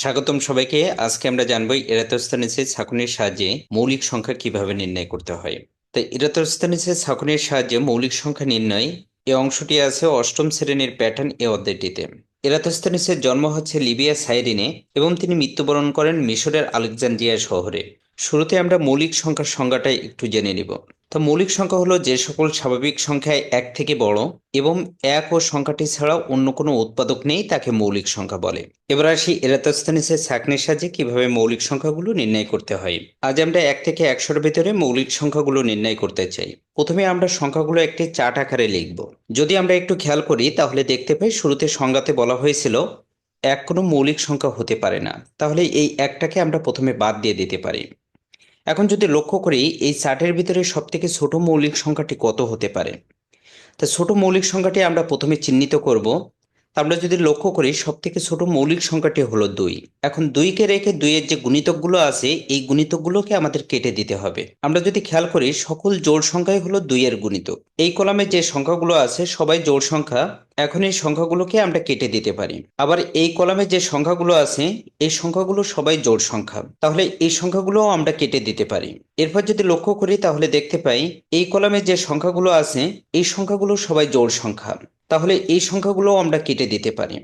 স্বাগতম সবাইকে। আজকে আমরা জানব এরাতস্তানিসের ছাঁকুনির সাহায্যে মৌলিক সংখ্যা কীভাবে নির্ণয় করতে হয়। তাই এরাতস্তানিসের ছাঁকুনির সাহায্যে মৌলিক সংখ্যা নির্ণয় এ অংশটি আছে অষ্টম শ্রেণির প্যাটার্ন এ অধ্যায়টিতে। এরাতস্তানিসের জন্ম হচ্ছে লিবিয়া সাইরিনে এবং তিনি মৃত্যুবরণ করেন মিশরের আলেকজান্দ্রিয়া শহরে। শুরুতে আমরা মৌলিক সংখ্যার সংজ্ঞাটা একটু জেনে নিব। তো মৌলিক সংখ্যা হলো যে সকল স্বাভাবিক সংখ্যায় এক থেকে বড় এবং এক ও সংখ্যাটি ছাড়া অন্য কোনো উৎপাদক নেই তাকে মৌলিক সংখ্যা বলে। এবার আসি এরাতস্তানিসের সাকনের সাহায্যে কীভাবে মৌলিক সংখ্যাগুলো নির্ণয় করতে হয়। আজ আমরা এক থেকে একশোর ভিতরে মৌলিক সংখ্যাগুলো নির্ণয় করতে চাই। প্রথমে আমরা সংখ্যাগুলো একটি চাট আকারে লিখব। যদি আমরা একটু খেয়াল করি, তাহলে দেখতে পাই শুরুতে সংজ্ঞাতে বলা হয়েছিল, এক কোনো মৌলিক সংখ্যা হতে পারে না। তাহলে এই একটাকে আমরা প্রথমে বাদ দিয়ে দিতে পারি। এখন যদি লক্ষ্য করি, এই চার্টের ভিতরে সব থেকে ছোট মৌলিক সংখ্যাটি কত হতে পারে? তা ছোট মৌলিক সংখ্যাটি আমরা প্রথমে চিহ্নিত করব। আমরা যদি লক্ষ্য করি সব থেকে ছোট মৌলিক সংখ্যাটি হলো দুই। এখন দুইকে রেখে দুইয়ের যে গুণিতকগুলো আছে, এই গুণিতকগুলোকে আমাদের কেটে দিতে হবে। আমরা যদি খেয়াল করি, সকল জোড় সংখ্যাই হলো দুইয়ের গুণিতক। এই কলামে যে সংখ্যাগুলো আছে, সবাই জোড় সংখ্যা, এখন এই সংখ্যাগুলোকে আমরা কেটে দিতে পারি। আবার এই কলামে যে সংখ্যাগুলো আছে, এই সংখ্যাগুলো সবাই জোড় সংখ্যা। তাহলে এই সংখ্যাগুলোও আমরা কেটে দিতে পারি। এরপর যদি লক্ষ্য করি, তাহলে দেখতে পাই, এই কলামে যে সংখ্যাগুলো আছে, এই সংখ্যাগুলো সবাই জোড় সংখ্যা। তাহলে এই সংখ্যাগুলো আমরা কেটে দিতে পারি।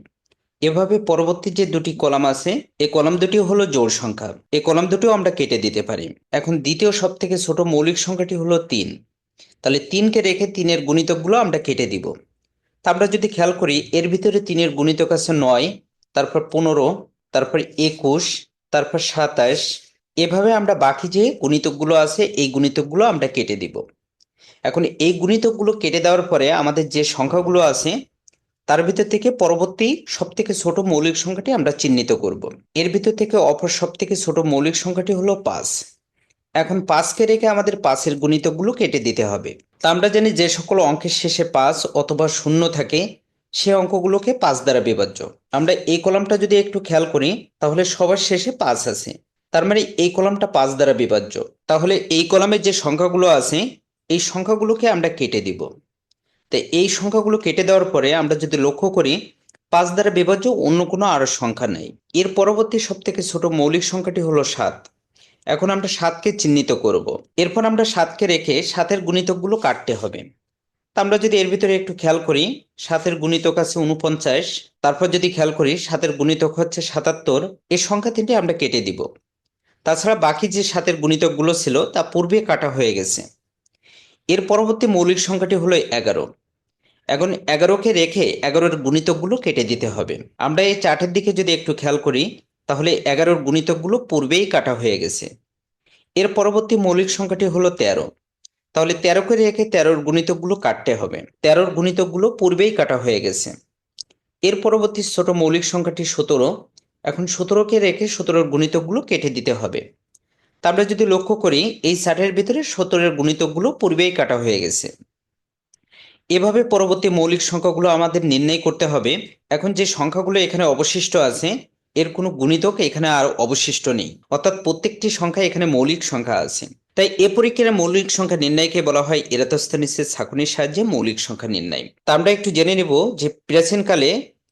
এভাবে পরবর্তী যে দুটি কলাম আছে এই কলাম দুটি হলো জোড় সংখ্যা। এই কলাম দুটিও আমরা কেটে দিতে পারি। এখন দ্বিতীয় সব থেকে ছোট মৌলিক সংখ্যাটি হলো তিন। তাহলে তিনকে রেখে তিনের গুণিতকগুলো আমরা কেটে দিব। তা আমরা যদি খেয়াল করি, এর ভিতরে তিনের গুণিতক আছে নয়, তারপর পনেরো, তারপর একুশ, তারপর সাতাশ। এভাবে আমরা বাকি যে গুণিতকগুলো আছে, এই গুণিতকগুলো আমরা কেটে দিব। এখন এই গুণিতকগুলো কেটে দেওয়ার পরে আমাদের যে সংখ্যাগুলো আছে, তার ভিতর থেকে পরবর্তী সব থেকে ছোট মৌলিক সংখ্যাটি আমরা চিহ্নিত করব। এর ভিতর থেকে অপর সব থেকে ছোট মৌলিক সংখ্যাটি হলো পাঁচ। এখন পাঁচকে রেখে আমাদের পাঁচের গুণিতকগুলো কেটে দিতে হবে। তা আমরা জানি যে সকল অঙ্কের শেষে পাঁচ অথবা শূন্য থাকে, সে অঙ্কগুলোকে পাঁচ দ্বারা বিভাজ্য। আমরা এই কলামটা যদি একটু খেয়াল করি, তাহলে সবার শেষে পাঁচ আছে। তার মানে এই কলামটা পাঁচ দ্বারা বিভাজ্য। তাহলে এই কলামের যে সংখ্যাগুলো আছে এই সংখ্যাগুলোকে আমরা কেটে দিব। তো এই সংখ্যাগুলো কেটে দেওয়ার পরে আমরা যদি লক্ষ্য করি, পাঁচ দ্বারা বিভাজ্য অন্য কোনো আরও সংখ্যা নেই। এর পরবর্তী সব থেকে ছোট মৌলিক সংখ্যাটি হলো সাত। এখন আমরা সাতকে চিহ্নিত করব। এরপর আমরা সাতকে রেখে সাতের গুণিতকগুলো কাটতে হবে। তা আমরা যদি এর ভিতরে একটু খেয়াল করি, সাতের গুণিতক আছে উনপঞ্চাশ তারপর যদি খেয়াল করি, সাতের গুণিতক হচ্ছে সাতাত্তর। এই সংখ্যা তিনটি আমরা কেটে দিব। তাছাড়া বাকি যে সাতের গুণিতকগুলো ছিল, তা পূর্বে কাটা হয়ে গেছে। এর পরবর্তী মৌলিক সংখ্যাটি হলো এগারো। এখন এগারোকে রেখে এগারোর গুণিতকগুলো কেটে দিতে হবে। আমরা এই চার্টের দিকে যদি একটু খেয়াল করি, তাহলে এগারোর গুণিতকগুলো পূর্বেই কাটা হয়ে গেছে। এর পরবর্তী মৌলিক সংখ্যাটি হলো তেরো। তাহলে তেরোকে রেখে তেরোর গুণিতকগুলো কাটতে হবে। তেরোর গুণিতকগুলো পূর্বেই কাটা হয়ে গেছে। এর পরবর্তী ছোট মৌলিক সংখ্যাটি সতেরো। এখন সতেরোকে রেখে সতেরোর গুণিতকগুলো কেটে দিতে হবে। তা আমরা যদি লক্ষ্য করি, এই ষাটের ভিতরে সত্তরের গুণিতকগুলো পূর্বেই কাটা হয়ে গেছে। এভাবে পরবর্তী মৌলিক সংখ্যাগুলো আমাদের নির্ণয় করতে হবে। এখন যে সংখ্যাগুলো এখানে অবশিষ্ট আছে, এর কোনো গুণিতক এখানে আর অবশিষ্ট নেই। অর্থাৎ প্রত্যেকটি সংখ্যা এখানে মৌলিক সংখ্যা আছে। তাই এ পরীক্ষার মৌলিক সংখ্যা নির্ণয়কে বলা হয় এরাতস্তানিসের ছাকুনির সাহায্যে মৌলিক সংখ্যা নির্ণয়। তা আমরা একটু জেনে নেব যে প্রাচীনকালে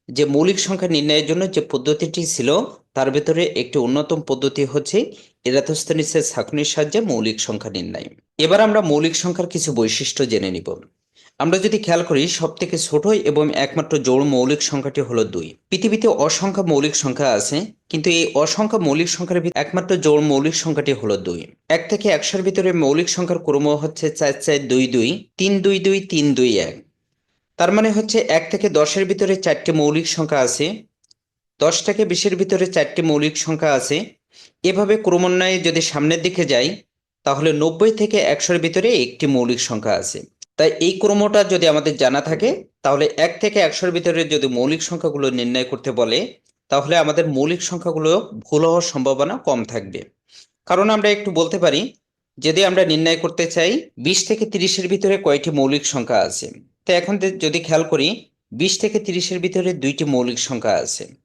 যে মৌলিক সংখ্যা নির্ণয়ের জন্য যে পদ্ধতিটি ছিল, তার ভেতরে একটি অন্যতম পদ্ধতি হচ্ছে এরাতস্তানিসের ছাকুনির সাহায্যে মৌলিক সংখ্যা নির্ণয়। এবার আমরা মৌলিক সংখ্যার কিছু বৈশিষ্ট্য জেনে নিব। আমরা যদি খেয়াল করি সব থেকে ছোট এবং একমাত্র জোড় মৌলিক সংখ্যাটি হলো দুই। পৃথিবীতে অসংখ্য মৌলিক সংখ্যা আছে, কিন্তু এই অসংখ্য মৌলিক সংখ্যার ভিতরে একমাত্র জোড় মৌলিক সংখ্যাটি হলো দুই। এক থেকে একশোর ভিতরে মৌলিক সংখ্যার ক্রম হচ্ছে চার চার দুই দুই, তিন দুই দুই, তিন দুই এক। তার মানে হচ্ছে এক থেকে দশের ভিতরে চারটি মৌলিক সংখ্যা আছে দশ থেকে বিশের ভিতরে চারটি মৌলিক সংখ্যা আছে। এভাবে ক্রমান্বয়ে যদি সামনের দিকে যাই, তাহলে নব্বই থেকে একশোর ভিতরে একটি মৌলিক সংখ্যা আছে। তাই এই ক্রমটা যদি আমাদের জানা থাকে, তাহলে এক থেকে একশোর ভিতরে যদি মৌলিক সংখ্যাগুলো নির্ণয় করতে বলে, তাহলে আমাদের মৌলিক সংখ্যাগুলো ভুল হওয়ার সম্ভাবনা কম থাকবে। কারণ আমরা একটু বলতে পারি, যদি আমরা নির্ণয় করতে চাই, বিশ থেকে তিরিশের ভিতরে কয়টি মৌলিক সংখ্যা আছে? তো এখন যদি খেয়াল করি, বিশ থেকে তিরিশের ভিতরে দুইটি মৌলিক সংখ্যা আছে।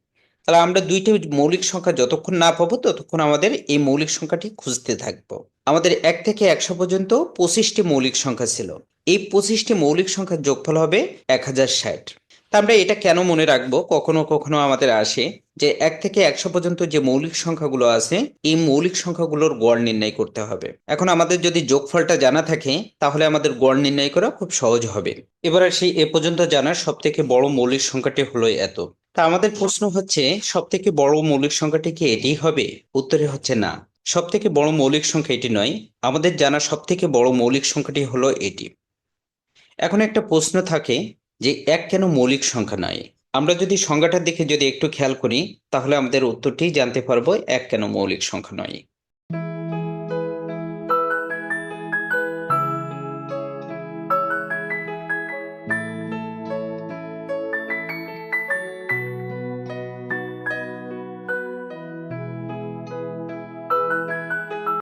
তাহলে আমরা দুইটি মৌলিক সংখ্যা যতক্ষণ না পাবো, ততক্ষণ আমাদের এই মৌলিক সংখ্যাটি খুঁজতে থাকব। আমাদের এক থেকে একশো পর্যন্ত পঁচিশটি মৌলিক সংখ্যা ছিল। এই পঁচিশটি মৌলিক সংখ্যার যোগফল হবে এক হাজার ষাট। তা আমরা এটা কেন মনে রাখব? কখনো কখনো আমাদের আসে যে এক থেকে একশো পর্যন্ত যে মৌলিক সংখ্যাগুলো আছে, এই মৌলিক সংখ্যাগুলোর গড় নির্ণয় করতে হবে। এখন আমাদের যদি যোগফলটা জানা থাকে, তাহলে আমাদের গড় নির্ণয় করা খুব সহজ হবে। এবার আসি এ পর্যন্ত জানার সব থেকে বড় মৌলিক সংখ্যাটি হলো এত। তা আমাদের প্রশ্ন হচ্ছে সব থেকে বড় মৌলিক সংখ্যাটি কি এটি হবে? উত্তরে হচ্ছে না। সব থেকে বড় মৌলিক সংখ্যা এটি নয়, আমাদের জানা সব থেকে বড় মৌলিক সংখ্যাটি হলো এটি। এখন একটা প্রশ্ন থাকে যে এক কেন মৌলিক সংখ্যা নয়? আমরা যদি সংজ্ঞাটার দিকে যদি একটু খেয়াল করি, তাহলে আমাদের উত্তরটি জানতে পারব এক কেন মৌলিক সংখ্যা নয়।